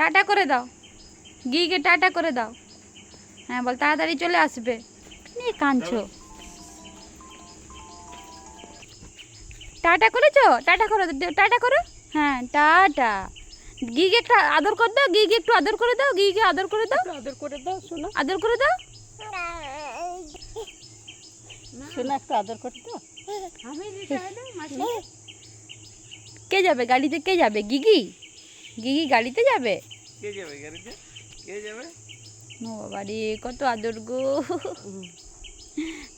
Tata করে দাও। গিকে tata করে দাও। হ্যাঁ বল তাড়াতাড়ি চলে আসবে। নিয়ে কাঁদছো। টাটা করেছ? টাটা করো টাটা করো। হ্যাঁ টাটা। গিকে একটু আদর করে দাও গিকে একটু আদর করে দাও গিকে আদর করে দাও। আদর করে দাও শোনো। আদর করে দাও। শোনো একটু আদর করে দাও। কে যাবে গাড়িতে কে যাবে? গিগি? গিগি গাড়িতে যাবে? কে যাবে গাড়িতে কে যাবে? ও বাবা রে কত আদর গো।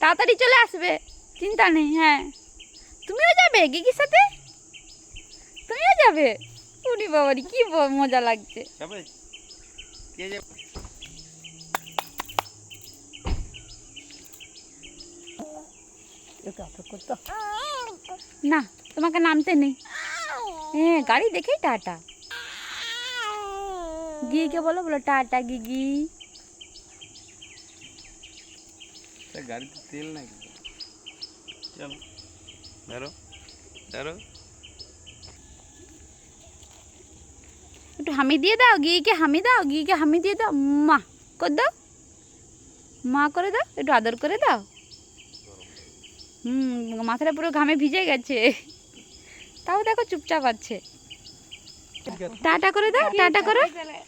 তাড়াতাড়ি চলে আসবে চিন্তা নেই হ্যাঁ। তুমিও যাবে গিগির সাথে? তুমিও যাবে? উনি বাবারি কি মজা লাগছে। যাবে? কে যাবে? না তোমাকে নামতে নেই। হ্যাঁ গাড়ি দেখেই টাটা। গিয়ে বলো বলো টাটা গিগি তা গাড়িতে তেল নাকি চলো ধরো ধরো। একটু হামি দিয়ে দাও গিয়েকে হামি দাও গিয়েকে হামি দিয়ে দাও মা করে দাও। মা করে দাও একটু আদর করে দাও। হুম মাথাটা পুরো ঘামে ভিজে গেছে। তাও দেখো চুপচাপ আছে। টাটা করে দাও টাটা করো।